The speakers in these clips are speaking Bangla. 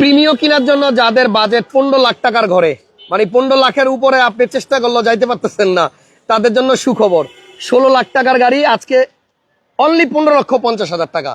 প্রিমিয় কেনার জন্য যাদের বাজেট পনেরো লাখ টাকার ঘরে মানে পনেরো লাখের উপরে আপনি চেষ্টা করলেও যাইতে পারতেছেন না, তাদের জন্য সুখবর। ষোলো লাখ টাকার গাড়ি আজকে অনলি পনেরো লক্ষ পঞ্চাশ হাজার টাকা।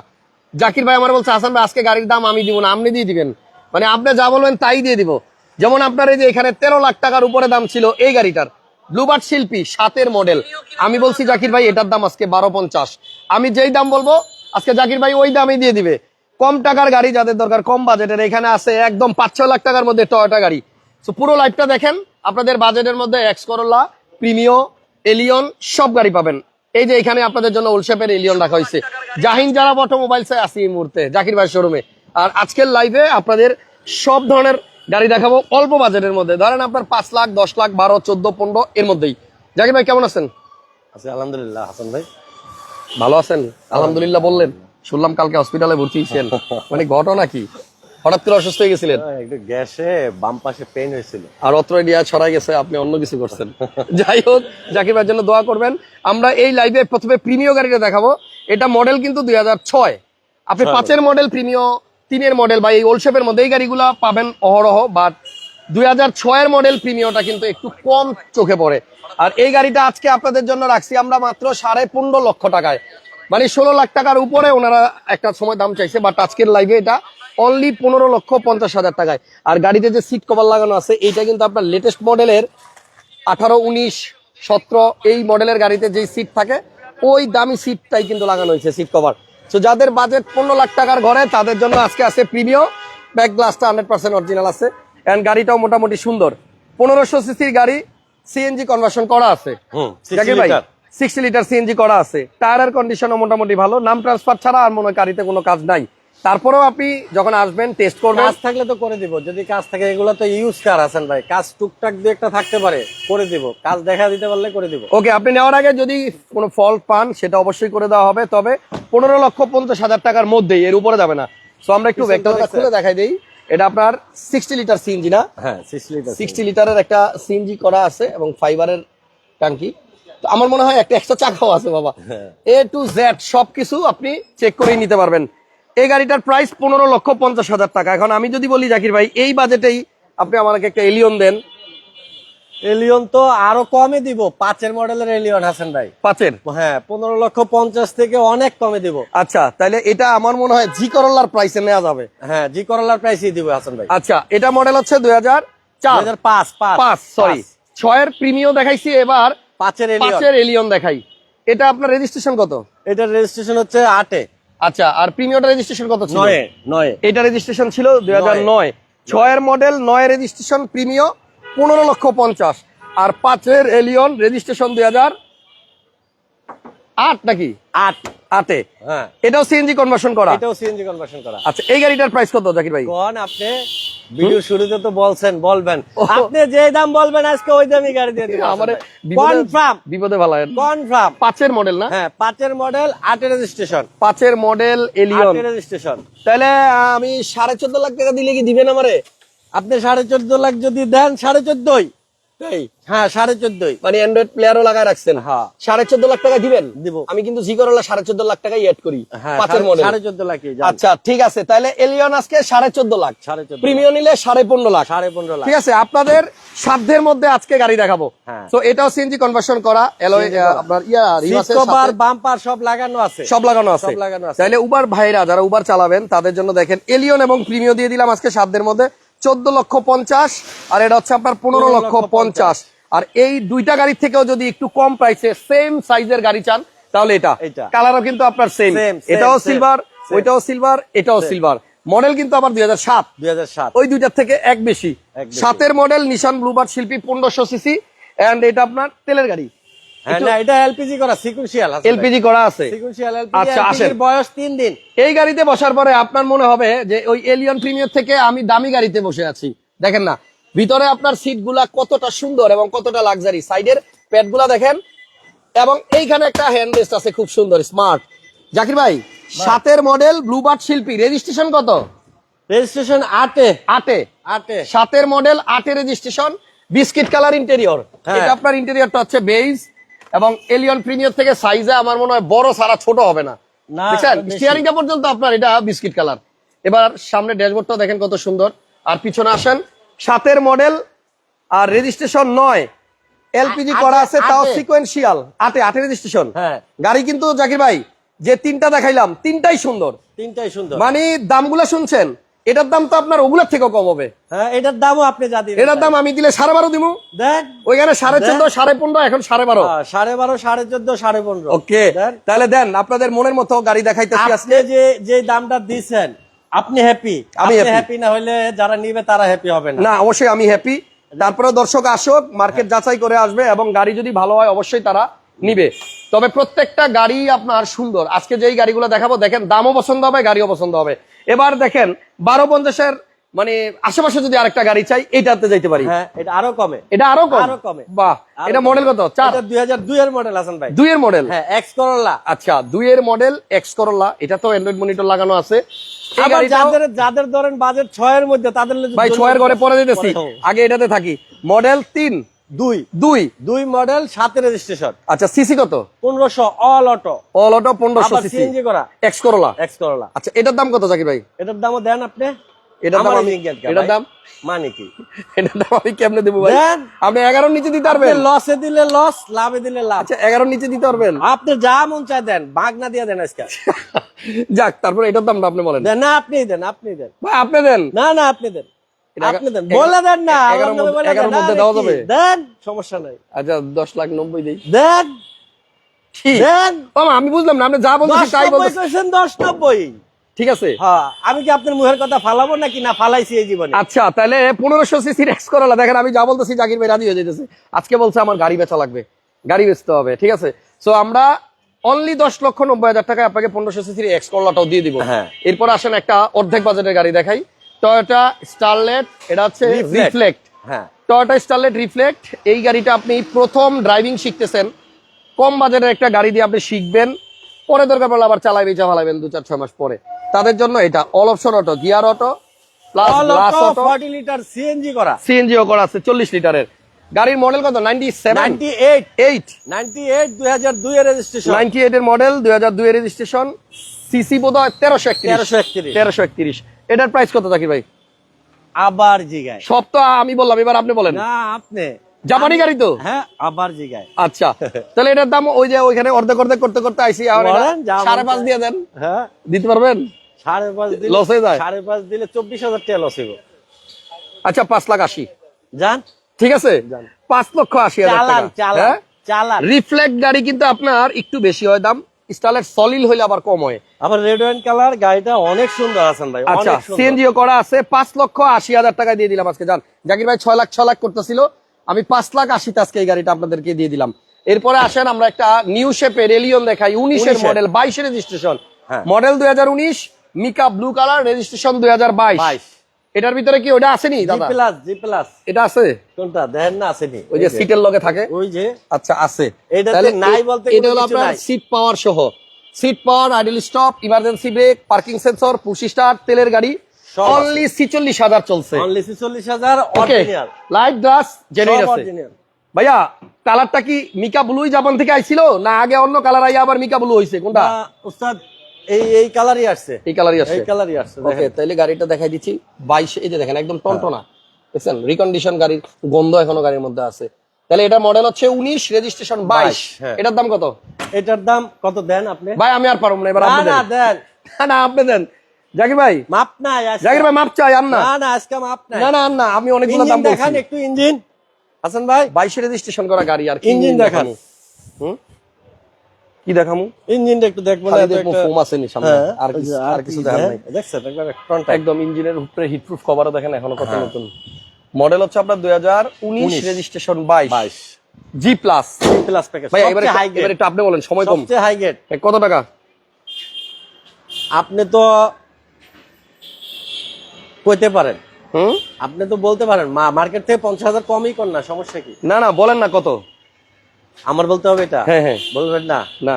জাকির ভাই আমার বলছে, হাসান ভাই, আজকে গাড়ির দাম আমি দিব না, আপনি দিয়ে দিবেন। মানে আপনি যা বলবেন তাই দিয়ে দিব। যেমন আপনার এই যে এখানে তেরো লাখ টাকার উপরে দাম ছিল এই গাড়িটার, ব্লুবার্ড শিল্পী, সাতের মডেল আমি বলছি, জাকির ভাই, এটার দাম আজকে বারো পঞ্চাশ। আমি যেই দাম বলব, আজকে জাকির ভাই ওই দামই দিয়ে দিবে। কম টাকার গাড়ি যাদের দরকার কম বাজেটের। এখানে আছে একদম পাঁচ ছ লাখ টাকার মধ্যে টয়টা গাড়ি। তো পুরো লাইফটা দেখেন আপনাদের বাজেটের মধ্যে এক্স করোলা প্রিমিও এলিয়ন সব গাড়ি পাবেন। এই যে এখানে আপনাদের জন্য উলশেপের এলিয়ন রাখা হয়েছে। জাহিন যারা অটোমোবাইলসে আসি এই মুহূর্তে জাকির ভাই শোরুমে আর আজকের লাইভে আপনাদের সব ধরনের গাড়ি দেখাবো অল্প বাজেটের মধ্যে। ধরেন আপনার পাঁচ লাখ দশ লাখ বারো চোদ্দ পনেরো এর মধ্যেই। জাকির ভাই কেমন আছেন? আচ্ছা আলহামদুলিল্লাহ হাসান ভাই। ভালো আছেন? আলহামদুলিল্লাহ বললেন। শুনলাম কালকে হসপিটালে ভর্তি হয়েছেন। মানে ঘটনা কি? হঠাৎ করে অসুস্থ হয়ে গেছিলেন? হ্যাঁ, একটু গ্যাসে বাম পাশে পেন হয়েছিল। আর অত্র এরিয়া ছড়াই গেছে আপনি অন্য কিছু করছেন। যাই হোক ভাইয়ের জন্য দোয়া করবেন। আমরা এই লাইভে প্রথমে প্রিমিয় গাড়িটা দেখাবো। এটা মডেল কিন্তু দুই ছয়। আপনি পাঁচের মডেল প্রিমিয় তিনের মডেল বা এই ওলশেপের মধ্যে এই গাড়িগুলা পাবেন অহরহ বাট দুই হাজার ছয়ের মডেল প্রিমিয়টা কিন্তু একটু কম চোখে পড়ে। আর এই গাড়িটা আজকে আপনাদের জন্য রাখছি আমরা মাত্র সাড়ে পনেরো লক্ষ টাকায়। মানে ষোলো লাখ টাকার উপরে ওনারা একটা সময় দাম চাইছে বাট আজকের লাইভে এটা অনলি পনেরো লক্ষ পঞ্চাশ হাজার টাকায়। আর গাড়িতে যে সিট কভার লাগানো আছে এইটা কিন্তু আপনার লেটেস্ট মডেলের আঠারো উনিশ সতেরো এই মডেলের গাড়িতে যেই সিট থাকে ওই দামি সিটটাই কিন্তু লাগানো হয়েছে সিট কভার তো যাদের বাজেট পনেরো লাখ টাকার ঘরে তাদের জন্য আজকে আছে প্রিমিয় ব্যাক গ্লাসটা হান্ড্রেড পার্সেন্ট অরিজিনাল আছে অ্যান্ড গাড়িটাও মোটামুটি সুন্দর। পনেরোশো সিসির গাড়ি সিএনজি কনভার্সন করা আছে। ভাই? সিক্সটি লিটার সিএনজি করা আছে। টায়ারের কন্ডিশনও মোটামুটি ভালো নাম ট্রান্সফার ছাড়া আর মনে গাড়িতে কোনো কাজ নাই। তারপরেও আপনি যখন আসবেন টেস্ট করবেন। কাজ থাকলে তো করে দিব যদি কাজ থাকে এগুলো তো ইউজ কার হাসান ভাই। কাজ টুকটাক দু একটা থাকতে পারে করে দিব। কাজ দেখা দিতে পারলে করে দিব। ওকে আপনি নেওয়ার আগে যদি কোনো ফল্ট পান সেটা অবশ্যই করে দেওয়া হবে। তবে পনেরো লক্ষ পঞ্চাশ হাজার টাকার মধ্যেই এর উপরে যাবে না। সো আমরা একটু? খুলে দেখাই দিই। এটা আপনার সিক্সটি লিটার সিএনজি না? হ্যাঁ সিক্সটি লিটার সিক্সটি লিটারের একটা সিএনজি করা আছে এবং ফাইবারের ট্যাঙ্কি। আমার মনে হয় একটা এক্সট্রা চাকাও আছে বাবা। এ টু জেড সবকিছু আপনি চেক করেই নিতে পারবেন। এই গাড়িটার প্রাইস পনেরো লক্ষ পঞ্চাশ হাজার টাকা। এখন আমি যদি বলি জাকির ভাই এই বাজেটেই আপনি আমাকে একটা এলিয়ন দেন। এলিয়ন তো আরও কমে দিব। পাঁচের মডেলের এলিয়ন হাসান ভাই। পাঁচের? হ্যাঁ পনেরো লক্ষ পঞ্চাশ থেকে অনেক কমে দিব। আচ্ছা তাহলে এটা আমার মনে হয় জি করল্লার প্রাইসে নেওয়া যাবে। হ্যাঁ জি করলার প্রাইসই দিব হাসান ভাই। আচ্ছা এটা মডেল হচ্ছে দুই হাজার চার। হাজার পাঁচ পাঁচ। সরি ছয়ের প্রিমিয় দেখাইছি। এবার পাঁচের এলিয়ন। পাঁচের এলিয়ন দেখাই। এটা আপনার রেজিস্ট্রেশন কত? এটার রেজিস্ট্রেশন হচ্ছে আটে। আচ্ছা আর প্রিমিয়টা রেজিস্ট্রেশন কত ছিল? নয়ে নয়ে। এটা রেজিস্ট্রেশন ছিল দুই হাজার নয়। ছয়ের মডেল নয় রেজিস্ট্রেশন প্রিমিয় পনেরো লক্ষ পঞ্চাশ। আর পাঁচের এলিয়ন রেজিস্ট্রেশন দুই হাজার আট নাকি? আট। আটে। হ্যাঁ। এটাও সিএনজি কনভার্সন করা। এটাও সিএনজি কনভার্সন করা। আচ্ছা এই গাড়িটার প্রাইস কত জাকির ভাই? কোন আপনি? ভিডিও শুরুতে তো বলছেন বলবেন। আপনি যে দাম বলবেন আজকে ওই দামই গাড়ি দিয়ে দিবেন। আমারে কনফার্ম বিপদে ভালো কনফার্ম পাঁচের মডেল না? হ্যাঁ পাঁচের মডেল আটের রেজিস্ট্রেশন পাঁচের মডেল এলিয়ন আটের রেজিস্ট্রেশন তাহলে আমি সাড়ে চোদ্দ লাখ টাকা দিলে কি দিবেন আমারে? আপনি সাড়ে চোদ্দ লাখ যদি দেন সাড়ে চোদ্দই। তাই হ্যাঁ সাড়ে চোদ্দই। মানে অ্যান্ড্রয়েড প্লেয়ারও লাগায় রাখছেন। হ্যাঁ। সাড়ে চোদ্দ লাখ টাকা দিবেন? দিব। আমি কিন্তু জি সাড়ে চোদ্দ লাখ টাকাই এড করি হ্যাঁ পাঁচের সাড়ে- সাড়ে চোদ্দ লাখই আচ্ছা ঠিক আছে। তাহলে এলিয়ন আজকে সাড়ে চোদ্দ লাখ। সাড়ে চোদ্দ প্রিমিয়াম নিলে সাড়ে পনেরো লাখ। সাড়ে পনেরো লাখ। ঠিক আছে আপনাদের সাধ্যের মধ্যে আজকে গাড়ি দেখাবো। হ্যাঁ। তো এটাও সিএনজি কনভার্সন করা। আপনার বাম্পার সব লাগানো আছে। সব লাগানো আছে। সব লাগানো আছে। তাহলে উবার ভাইরা যারা উবার চালাবেন তাদের জন্য দেখেন এলিয়ন এবং প্রিমিয় দিয়ে দিলাম আজকে সাধ্যের মধ্যে। চোদ্দ লক্ষ পঞ্চাশ আর এটা হচ্ছে আপনার পনেরো লক্ষ পঞ্চাশ। আর এই দুইটা গাড়ির থেকেও যদি একটু কম প্রাইসে সেম সাইজের গাড়ি চান তাহলে এটা। কালারও কিন্তু আপনার সেম এটাও সিলভার ওইটাও সিলভার এটাও সিলভার মডেল কিন্তু আবার দুই হাজার সাত। ওই দুইটার থেকে এক বেশি। সাতের মডেল নিশান ব্লুবার শিল্পী পনেরোশো সিসি এন্ড এটা আপনার তেলের গাড়ি। হ্যাঁ না এটা এলপিজি করা সিকুয়েন্সিয়াল এলপিজি করা আছে। সিকুয়েন্সিয়াল আচ্ছা, আসেন। বয়স তিন দিন। এই গাড়িতে বসার পরে আপনার মনে হবে যে ওই এলিয়ন প্রিমিয়ার থেকে আমি দামি গাড়িতে বসে আছি। দেখেন না ভিতরে আপনার সিটগুলা কতটা সুন্দর এবং কতটা লাক্সারি সাইডের প্যাড দেখেন এবং এইখানে একটা হ্যান্ড রেস্ট আছে খুব সুন্দর স্মার্ট জাকির ভাই সাতের মডেল ব্লুবার্ড শিল্পী। রেজিস্ট্রেশন কত? রেজিস্ট্রেশন আটে। আটে। আটে। সাতের মডেল আটে রেজিস্ট্রেশন বিস্কিট কালার ইন্টেরিয়র। এটা আপনার ইন্টেরিয়রটা হচ্ছে বেইজ এবং এলিয়ন প্রিমিয়ার থেকে সাইজে আমার মনে হয় বড় সারা ছোট হবে না। দেখছেন? স্টিয়ারিংটা পর্যন্ত আপনার এটা বিস্কিট কালার এবার সামনে ড্যাশবোর্ডটা দেখেন কত সুন্দর। আর পিছনে আসেন সাতের মডেল আর রেজিস্ট্রেশন নয়। এলপিজি করা আছে তাও সিকোয়েন্সিয়াল আটে আটে রেজিস্ট্রেশন হ্যাঁ। গাড়ি কিন্তু জাকির ভাই যে তিনটা দেখাইলাম তিনটাই সুন্দর। তিনটাই সুন্দর। মানে দামগুলো শুনছেন? এটার দাম তো আপনার ওগুলোর থেকেও কম হবে। হ্যাঁ এটার দামও আপনি যা দিবেন। এটার দাম আমি দিলে সাড়ে বারো দিব। দেন। ওইখানে সাড়ে চোদ্দ সাড়ে পনেরো এখন সাড়ে বারো। সাড়ে বারো সাড়ে চোদ্দ সাড়ে পনেরো। ওকে তাহলে দেন আপনাদের মনের মতো গাড়ি দেখাইতেছি আজকে। যে যে দামটা দিচ্ছেন আপনি হ্যাপি আমি আমি হ্যাপি না হলে যারা নিবে তারা হ্যাপি হবে না। না অবশ্যই আমি হ্যাপি তারপরে দর্শক আসুক মার্কেট যাচাই করে আসবে এবং গাড়ি যদি ভালো হয় অবশ্যই তারা নিবে। তবে প্রত্যেকটা গাড়ি আপনার সুন্দর। আজকে যেই গাড়িগুলো দেখাবো দেখেন দামও পছন্দ হবে গাড়িও পছন্দ হবে। এবার দেখেন বারো পঞ্চাশের মানে আশেপাশে যদি আরেকটা গাড়ি চাই এটাতে যাইতে পারি। হ্যাঁ এটা আরও কমে। এটা আরও কম? আরও কমে। বাহ এটা মডেল কত? চার? এটা দুই হাজার দুই এর মডেল আছেন ভাই। দুইয়ের মডেল হ্যাঁ এক্স করলা আচ্ছা দুইয়ের মডেল এক্স করোলা এটা তো অ্যান্ড্রয়েড মনিটর লাগানো আছে। আবার যাদের যাদের ধরেন বাজেট ছয়ের মধ্যে তাদের ভাই ছয়ের ঘরে পরে দিতেছি। আগে এটাতে থাকি। মডেল তিন। দুই। দুই। দুই মডেল সাথে রেজিস্ট্রেশন আচ্ছা সিসি কত? পনেরোশো অল অটো অল অটো পনেরোশো সিএনজি করা। এক্স করোলা এক্স করলা আচ্ছা এটার দাম কত জাকির ভাই? এটার দামও দেন আপনি। এটার দাম এটার দাম? মানে কি? এটার দাম আমি কেমনে দেবো ভাই? আপনি এগারোর নিচে দিতে পারবেন? লসে দিলে লস লাভে দিলে লাভ। আচ্ছা এগারোর নিচে দিতে পারবেন? আপনি যা মন চায় দেন ভাগ না দিয়ে দেন আজকে। যাক তারপরে এটার দামটা আপনি বলেন। না আপনি দেন আপনি দেন। ভাই আপনি দেন? না না আপনি দেন। এটা আপনি দেন বলে দেন না এগারোর মধ্যে- বলে দেন। এগারোর মধ্যে আরে দেওয়া যাবে? দেন সমস্যা নাই। আচ্ছা দশ লাখ নব্বই দিই। দেন। কি? দেন। মামা, আমি বুঝলাম না আপনি যা বলছেন দশ তাই নব্বই বলছেন দশ নব্বই। ঠিক আছে। হ্যাঁ আমি কি আপনার মুখের কথা ফালাবো নাকি? না ফালাইছি এই জীবনে। আচ্ছা তাহলে পনেরোশো সিসির এক্স করালা। দেখেন আমি যা বলতেছি জাকির ভাই রাজি হয়ে যেতেছে আজকে বলছে আমার গাড়ি বেচা লাগবে। গাড়ি বেচতে হবে ঠিক আছে? সো আমরা অনলি দশ লক্ষ নব্বই হাজার টাকায় আপনাকে পনেরোশো সিসির এক্স করলাটাও দিয়ে দিব। হ্যাঁ। এরপর আসেন একটা অর্ধেক বাজেটের গাড়ি দেখাই। টয়োটা স্টারলেট এটা হচ্ছে রিফ্লেক্ট হ্যাঁ। টয়োটা স্টারলেট রিফ্লেক্ট এই গাড়িটা আপনি প্রথম ড্রাইভিং শিখতেছেন। কম বাজারের একটা গাড়ি দিয়ে আপনি শিখবেন। পরে দরকার পড়লে আবার চালাই বেচা ফালাবেন দু চার ছয় মাস পরে। তাদের জন্য এটা all option auto gear auto plus glass CNG করা। করা আছে 40 লিটারের গাড়ির মডেল কত? 97 98 8 98 2002 এর রেজিস্ট্রেশন 98 এর মডেল 2002 এর রেজিস্ট্রেশন সিসি বোধহয় 1331 1331 1331 এটার প্রাইস কত থাকি ভাই? আবার জিগায়। সব তো আমি বললাম এবার আপনি বলেন। না আপনি। জাপানি গাড়ি তো? হ্যাঁ আবার জিগায়। আচ্ছা তাহলে এটার দাম ওই যে ওইখানে অর্ধেক অর্ধেক করতে করতে আইসি আর সাড়ে পাঁচ দিয়ে দেন। হ্যাঁ। দিতে পারবেন? সাড়ে পাঁচ দিলে Loss হয়ে যায়? সাড়ে পাঁচ দিলে চব্বিশ হাজার টাকা লস হইব। আচ্ছা পাঁচ লাখ আশি। যান। ঠিক আছে। পাঁচ লক্ষ আশি হাজার চালান হ্যাঁ? চালান রিফ্লেক্ট গাড়ি কিন্তু আপনার একটু বেশি হয় দাম। স্টাইলের সলিল হইলে আবার কম হয়। আবার রেড ওয়াইন কালার গাড়িটা অনেক সুন্দর আছেন ভাই আচ্ছা সিএনজিও করা আছে পাঁচ লক্ষ আশি হাজার টাকা দিয়ে দিলাম আজকে জান। জাকির ভাই ছয় লাখ ছয় লাখ করতেছিল। আমি পাঁচ লাখ আশিতে আজকে এই গাড়িটা আপনাদেরকে দিয়ে দিলাম। এরপরে আসেন আমরা একটা নিউ শেপের এলিয়ন দেখাই উনিশের মডেল বাইশের রেজিস্ট্রেশন। মডেল দুই হাজার উনিশ মিকা ব্লু কালার রেজিস্ট্রেশন দুই হাজার বাইশ। বাইশ। এটার ভিতরে কি ওটা আসেনি দাদা? প্লাস জি প্লাস এটা আছে? কোনটা? দেখেন না আসেনি। ওই যে সিটের লগে থাকে? ওই যে। আচ্ছা আছে। এটাতে নাই বলতে এটা হলো আপনার সিট পাওয়ার সহ। Seat power idle stop emergency brake parking sensor push start তেলের গাড়ি। অনলি ছিচল্লিশ হাজার চলছে। অনলি চল্লিশ হাজার okay original light glass genuine আছে। ভাইয়া কালারটা কি মিকা ব্লুই জাপান থেকে আইছিল? না আগে অন্য কালার আইয়া আবার মিকা ব্লু হইছে? কোনটা? উস্তাদ এই এই কালারই আসছে। এই কালারই আছে এই কালারই আসছে ওকে তাহলে গাড়িটা দেখাই দিচ্ছি। বাইশ এই যে দেখেন একদম টনটনা। দেখছেন? রিকন্ডিশন গাড়ির গন্ধ এখনও গাড়ির মধ্যে আছে। তাহলে এটা মডেল হচ্ছে উনিশ রেজিস্ট্রেশন বাইশ হ্যাঁ। এটার দাম কত? এটার দাম কত দেন আপনি? ভাই আমি আর পারব না এবার আপনি না দেন। না, না আপনি দেন। জাকির ভাই। মাপ নাই জাকির ভাই মাপ চাই আন না না আজকে মাপ নাই। না না না আমি অনেকগুলো দাম দেখান বলছি একটু ইঞ্জিন। হাসান ভাই। বাইশে রেজিস্ট্রেশন করা গাড়ি আর ইঞ্জিন দেখান। হুম? কি দেখামু? ইঞ্জিনটা একটু দেখব না দেখব ফোম আছে নি সামনে। হ্যাঁ, আর কিছু যে আর কিছু দেখার হ্যাঁ, নাই। দেখছেন একবার ফ্রন্ট একদম ইঞ্জিনের উপরে হিটপ্রুফ কভারও দেখেন এখনও কত হ্যাঁ। নতুন। মডেল হচ্ছে আপনার দুই হাজার উনিশ উনিশ। রেজিস্ট্রেশন বাইশ। বাইশ। G plus G plus package ভাই এবারে হাই এবারে একটু আপনি বলেন সময় কম। সবচেয়ে হাই গেট কত টাকা? আপনি তো কইতে পারেন। হুম? আপনি তো বলতে পারেন মা মার্কেট থেকে পঞ্চাশ হাজার কমই কর না সমস্যা কি? না না বলেন না কত। আমার বলতে হবে এটা? হ্যাঁ হ্যাঁ। বলবেন না? না।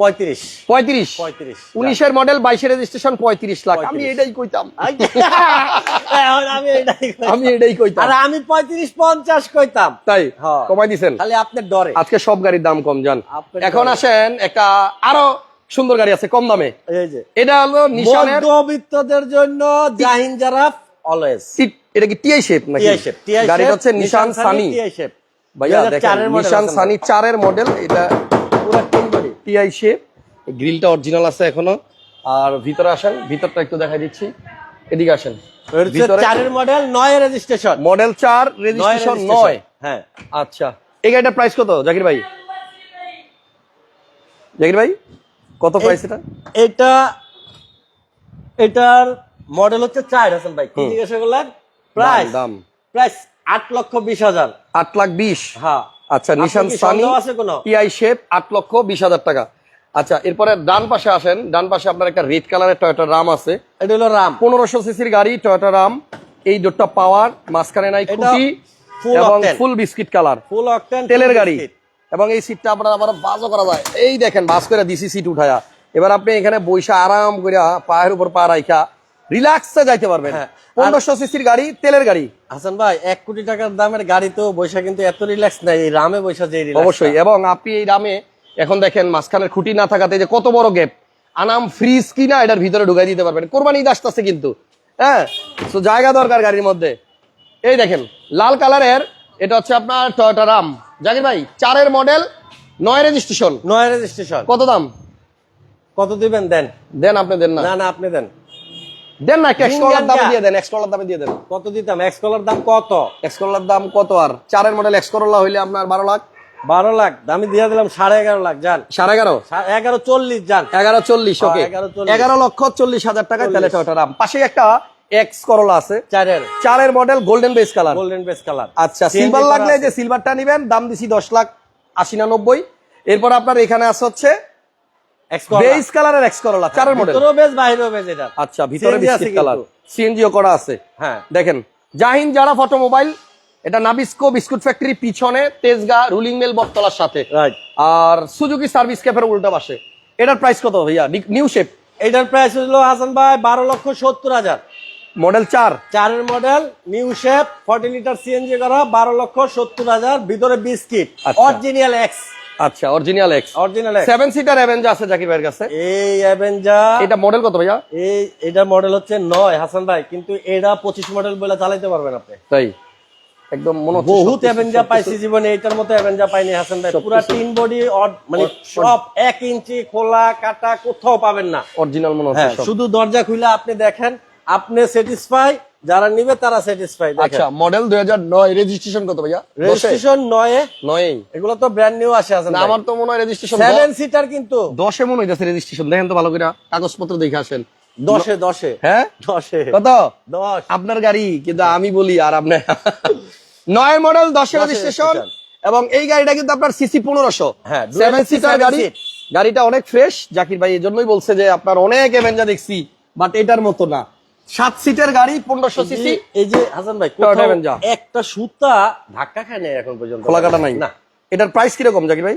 পঁয়ত্রিশ। পঁয়ত্রিশ? পঁয়ত্রিশ। উনিশের মডেল বাইশের রেজিস্ট্রেশন পঁয়ত্রিশ লাখ। আমি এটাই কইতাম। আমি এটাই আমি এটাই কইতাম। আর আমি পঁয়ত্রিশ পঞ্চাশ কইতাম। তাই। কমাই দিছেন। খালি আপনার ডরে আজকে সব গাড়ির দাম কম আপনার এখন আসেন একটা আরও সুন্দর গাড়ি আছে কম দামে। এটা হলো নিশানের মধ্যবিত্তদের জন্য জাহিন জারাফ অলওয়েজ এটা কি টিআই শেপ নাকি? টিআই শেপ গাড়ি হচ্ছে নিশান সানি। টিআই শেপ ভাইয়া দেখেন নিশান সানি চারের মডেল এটা পুরো টিন টিআই শেপ গ্রিলটা অরিজিনাল আছে এখনও। আর ভিতরে আসেন ভিতরটা একটু দেখাই দিচ্ছি। এদিকে আসেন। চারের মডেল নয় রেজিস্ট্রেশন মডেল চার রেজিস্ট্রেশন নয় হ্যাঁ। আচ্ছা। এই গাড়িটার প্রাইস কত জাকির ভাই? জাকির ভাই কত প্রাইস এটা? এটা এটার মডেল হচ্ছে চার হাসান ভাই। জিজ্ঞাসা করলেন? প্রাইস দাম। প্রাইস আট লক্ষ বিশ হাজার। আট লাখ বিশ? হ্যাঁ। আচ্ছা নিশান সানি টিআই শেপ আট লক্ষ বিশ হাজার টাকা। আচ্ছা এরপরে ডান পাশে আসেন। ডান পাশে আপনার একটা রেড কালারের টয়োটা রাম আছে। এটা হলো রাম পনেরোশো সিসির গাড়ি টয়োটা রাম এই ডোরটা পাওয়ার মাঝখানে নাই খুঁটি এবং full biscuit colour full octane তেলের গাড়ি। এবং এই সিটটা আপনার আবার বাজও করা যায়। এই দেখেন বাস করে দিছি সিট উঠায়া। এবার আপনি এখানে বৈশা আরাম করে পায়ের উপর পা রাইখা। রিল্যাক্সে যাইতে পারবেন। হ্যাঁ, পনেরোশো সিসির গাড়ি তেলের গাড়ি। হাসান ভাই এক কোটি টাকার দামের গাড়ি তো বৈশা কিন্তু এত রিল্যাক্স নাই এই রামে বৈশা যে অবশ্যই এবং আপনি এই দামে এখন দেখেন মাঝখানের খুঁটি না থাকাতে যে কত বড় গ্যাপ আনাম ফ্রিজ কিনা এটার ভিতরে ঢুকাই দিতে পারবেন। কোরবানি ঈদ আসতেছে কিন্তু হ্যাঁ? তো জায়গা দরকার গাড়ির মধ্যে। এই দেখেন লাল কালারের এটা হচ্ছে আপনার টয়োটা রাম জাকির ভাই চারের মডেল নয় রেজিস্ট্রেশন নয় রেজিস্ট্রেশন কত দাম? কত দিবেন? দেন। দেন আপনি দেন না না আপনি দেন। দেন না একটা এক্সকলার দামে দিয়ে দেন এক্সকলার দামে দিয়ে দেন। কত দিতাম? এক্স কলার দাম কত? এক্সকলার দাম কত আর? চারের মডেল এক্সকরলা হইলে আপনার বারো লাখ। বারো লাখ। দামি দিয়ে দিলাম সাড়ে এগারো লাখ যান। সাড়ে এগারো? এগারো চল্লিশ যান। এগারো চল্লিশ ওকে 11 এগারো লক্ষ চল্লিশ হাজার টাকায় তাহলে টয়োটা রাম পাশে একটা এক্স করলা আছে। চারের। চারের model golden base colour golden base colour আচ্ছা সিলভার লাগলে যে সিলভারটা নিবেন দাম দিছি দশ লাখ আশি না নব্বই এরপর আপনার এখানে আছে হচ্ছে এক্স কালারের এক্স করলা চারের মডেল ভিতরেও বেশ বাইরেও বেশ এটা। আচ্ছা ভিতরে বিস্কিট কালার সিএনজিও করা আছে। হ্যাঁ। দেখেন জাহিন যারা ফটোমোবাইল এটা নাবিস্কো বিস্কুট ফ্যাক্টরি পিছনে তেজগা রুলিং মেল বটতলার সাথে। আর সুজুকি সার্ভিস ক্যাফের উল্টা পাশে। এটার প্রাইস কত ভাইয়া? নিউ শেপ এটার প্রাইস হলো হাসান ভাই বারো লক্ষ সত্তর হাজার। মডেল চার। চারের model new shape forty litre CNG করা বারো লক্ষ সত্তর হাজার ভিতরে বিস্কিট। অরিজিনাল এক্স আচ্ছা original X original X seven seater Avenger আছে জাকির ভাইয়ের কাছে। এই অ্যাভেঞ্জার এটা মডেল কত ভাইয়া? এই এটা মডেল হচ্ছে নয় হাসান ভাই। কিন্তু এটা পঁচিশ মডেল বলে চালাইতে পারবেন আপনি। তাই? একদম মনে হচ্ছে বহুত অ্যাভেঞ্জার পাইছি জীবনে এইটার মতো অ্যাভেঞ্জার পাইনি হাসান ভাই। পুরা তিন বডি মানে সব এক ইঞ্চি খোলা কাটা কোথাও পাবেন না। অরিজিনাল মনে হচ্ছে হ্যাঁ শুধু দরজা খুলে আপনি দেখেন আপনি স্যাটিসফাই যারা নিবে তারা স্যাটিসফাই আচ্ছা মডেল দুই হাজার নয় রেজিস্ট্রেশন কত ভাইয়া? রেজিস্ট্রেশন নয়ে। নয় এগুলো তো ব্র্যান্ড নিউ আসে হাসান না আমার তো মনে হয় রেজিস্ট্রেশন সেভেন সিটার কিন্তু। দশে মনে হইতেছে রেজিস্ট্রেশন দেখেন তো ভালো করে কাগজপত্র দেখে আসেন। দশে দশে। হ্যাঁ? দশে। কত? দশ। আপনার গাড়ি কিন্তু আমি বলি আর আপনার নয় মডেল দশে রেজিস্ট্রেশন এবং এই গাড়িটা কিন্তু আপনার সিসি পনেরোশো। হ্যাঁ, সেভেন সিটার গাড়ি। গাড়িটা অনেক ফ্রেশ জাকির ভাই এই জন্যই বলছে যে আপনার অনেক এভেঞ্জা দেখছি বাট এটার মতো না। সাত সিটের গাড়ি পনেরোশো সিসি। এই যে হাসান ভাই। একটা সুতা ধাক্কা খায় নাই এখন পর্যন্ত। খোলা কাটা নাই? না। এটার প্রাইস কীরকম জাকির ভাই?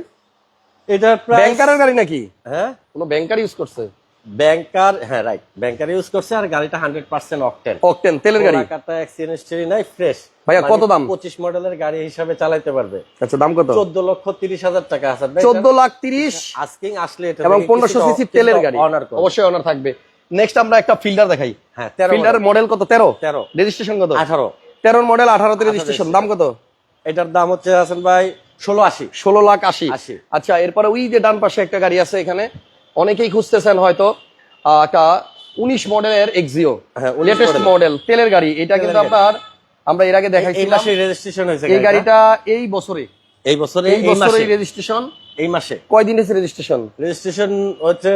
এটার ব্যাংকারের গাড়ি নাকি? হ্যাঁ? কোনো ব্যাংকার ইউজ করছে? ব্যাংকার হ্যাঁ রাইট ব্যাংকার ইউজ করছে আর গাড়িটা হান্ড্রেড পার্সেন্ট অকটেন অকটেন তেলের গাড়ি? কাটা অ্যাক্সিডেন্ট হিস্টরি নাই ফ্রেশ ভাইয়া, কত দাম? পঁচিশ মডেলের গাড়ি হিসাবে চালাইতে পারবে। আচ্ছা দাম কত? চোদ্দ লক্ষ তিরিশ হাজার টাকা আছে চোদ্দ লাখ তিরিশ? আস্কিং আসলে এটা এবং পনেরোশো সিসি তেলের গাড়ি। করবে। অবশ্যই অনার থাকবে। নেক্সট আমরা একটা ফিল্ডার দেখাই। হ্যাঁ তেরো ফিল্ডার মডেল কত? তেরো? তেরো। রেজিস্ট্রেশন কত? আঠারো। তেরোর মডেল আঠারোতে রেজিস্ট্রেশন দাম কত? এটার দাম হচ্ছে হাসান ভাই ষোলো আশি। ষোলো লাখ আশি। আচ্ছা এরপরে ওই যে ডান পাশে একটা গাড়ি আছে এখানে অনেকেই খুঁজতেছেন হয়তো একটা উনিশ মডেলের এক্সিও হ্যাঁ, লেটেস্ট মডেল তেলের গাড়ি। এটা কিন্তু আপনার আমরা এর আগে দেখাইছিলাম। রেজিস্ট্রেশন হয়েছে এই গাড়িটা। এই বছরে। এই বছরে এই বছরে রেজিস্ট্রেশন এই মাসে। কয়দিন হয়েছে রেজিস্ট্রেশন রেজিস্ট্রেশন হচ্ছে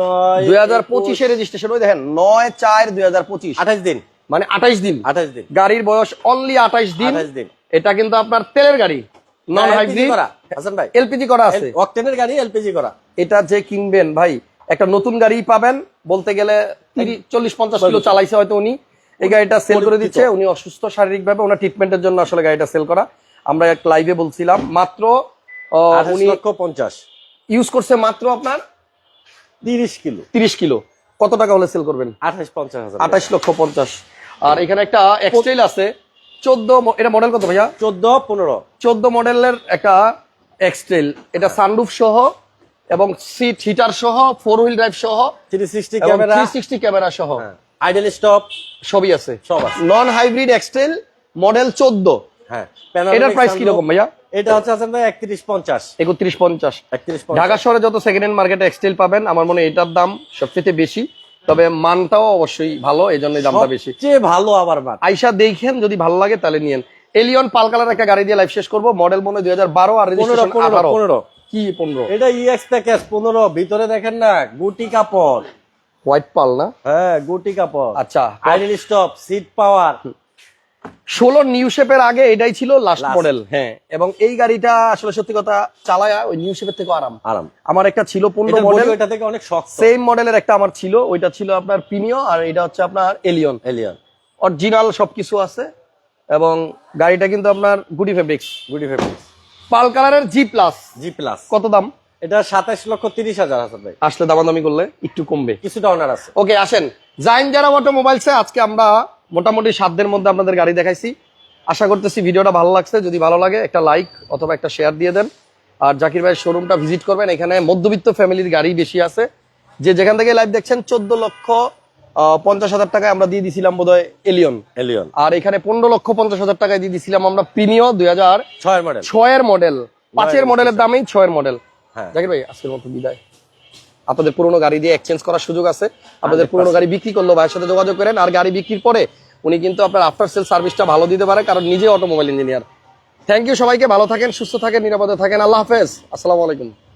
নয় দুই হাজার পঁচিশে রেজিস্ট্রেশন ওই দেখেন নয় চার দুই হাজার পঁচিশ। আঠাশ দিন। মানে আঠাইশ দিন। আঠাশ দিন। গাড়ির বয়স অনলি আঠাইশ দিন। 28 দিন। এটা কিন্তু আপনার তেলের গাড়ি নন হাইব্রিড করা হাসান ভাই। এলপিজি করা আছে। অকটেনের গাড়ি এলপিজি করা। এটা যে কিনবেন ভাই একটা নতুন গাড়ি পাবেন বলতে গেলে তিরিশ চল্লিশ পঞ্চাশ কিলো চালাইছে হয়তো উনি। এই গাড়িটা সেল করে দিচ্ছে উনি অসুস্থ শারীরিক ভাবে ওনার ট্রিটমেন্টের জন্য আসলে গাড়িটা সেল করা। আমরা এক লাইভে বলছিলাম মাত্র আঠাশ উনি লক্ষ পঞ্চাশ। ইউজ করছে মাত্র আপনার? তিরিশ কিলো। তিরিশ কিলো। কত টাকা হলে সেল করবেন? আঠাশ পঞ্চাশ হাজার। আঠাশ লক্ষ পঞ্চাশ। আর এখানে একটা এক্সটেল আছে। চোদ্দ এটা মডেল কত ভাইয়া? চোদ্দ পনেরো। চোদ্দ মডেলের একটা এক্সটেল এটা সানরুফ সহ এবং সিট হিটার সহ ফোর হুইল ড্রাইভ সহ three sixty camera three sixty camera সহ। আইডেল স্টপ সবই আছে। সব আছে। নন হাইব্রিড এক্সটেল মডেল চোদ্দ। হ্যাঁ। এটার প্রাইস কীরকম ভাইয়া? এটা হচ্ছে আছেন ভাই একত্রিশ পঞ্চাশ। একত্রিশ পঞ্চাশ। একত্রিশ ঢাকা শহরে যত সেকেন্ড হ্যান্ড মার্কেটে এক্সটেল পাবেন আমার মনে হয় এটার দাম সবচেয়ে বেশি। তবে মানটাও অবশ্যই ভালো এই জন্যই দামটা বেশি। সবচেয়ে ভালো আবার মান। আইসা দেখেন যদি ভালো লাগে তাহলে নিয়েন। এলিয়ন পাল কালার একটা গাড়ি দিয়ে লাইফ শেষ করব। মডেল মনে দুই হাজার বারো আর পনেরো কি পনেরো? এটা ইএক্স প্যাকেজ পনেরো। ভিতরে দেখেন না গুটি কাপড়। হোয়াইট পাল না? হ্যাঁ গুটি কাপড়। আচ্ছা। আইডেল স্টপ সিট পাওয়ার ষোলো নিউ শেপের আগে এটাই ছিল লাস্ট মডেল হ্যাঁ। এবং এই গাড়িটা আসলে সত্যি কথা চালায় ওই নিউ শেপের থেকে আরাম। আরাম। আমার একটা ছিল পনেরো মডেল ওইটা থেকে অনেক শক্ত। সেম মডেলের একটা আমার ছিল ওইটা ছিল আপনার প্রিমিও আর এটা হচ্ছে আপনার এলিয়ন এলিয়ন অরিজিনাল সবকিছু আছে এবং গাড়িটা কিন্তু আপনার গুডি ফেব্রিক্স গুডি ফেব্রিক্স পাল কালারের জি প্লাস জি প্লাস কত দাম? এটা সাতাশ লক্ষ তিরিশ হাজার আছে ভাই। আসলে দামাদামি করলে একটু কমবে। কিছুটা অনার আছে। ওকে আসেন। জাইন যারা অটোমোবাইলসে আজকে আমরা মোটামুটি সাধ্যের মধ্যে আপনাদের গাড়ি দেখাইছি। আশা করতেছি ভিডিওটা ভালো লাগছে। যদি ভালো লাগে একটা লাইক অথবা একটা শেয়ার দিয়ে দেন। আর জাকির ভাইয়ের শোরুমটা ভিজিট করবেন। এখানে মধ্যবিত্ত ফ্যামিলির গাড়ি বেশি আছে। যে যেখান থেকে লাইভ দেখছেন চোদ্দ লক্ষ পঞ্চাশ হাজার টাকায় আমরা দিয়ে দিছিলাম বোধহয় এলিয়ন এলিয়ন আর এখানে পনেরো লক্ষ পঞ্চাশ হাজার টাকায় দিয়ে দিছিলাম আমরা প্রিমিও দুই হাজার ছয়ের মডেল ছয়ের মডেল পাঁচের মডেলের দামেই ছয়ের মডেল হ্যাঁ। জাকির ভাই আজকের মতো বিদায়। আপনাদের পুরনো গাড়ি দিয়ে এক্সচেঞ্জ করার সুযোগ আছে। আপনাদের পুরনো গাড়ি বিক্রি করল ভাইয়ের সাথে যোগাযোগ করেন আর গাড়ি বিক্রির পরে উনি কিন্তু আপনার আফটার সেল সার্ভিসটা ভালো দিতে পারে কারণ নিজে অটোমোবাইল ইঞ্জিনিয়ার থ্যাংক ইউ সবাইকে ভালো থাকেন সুস্থ থাকেন নিরাপদে থাকেন। আল্লাহ হাফেজ। আসসালামু আলাইকুম।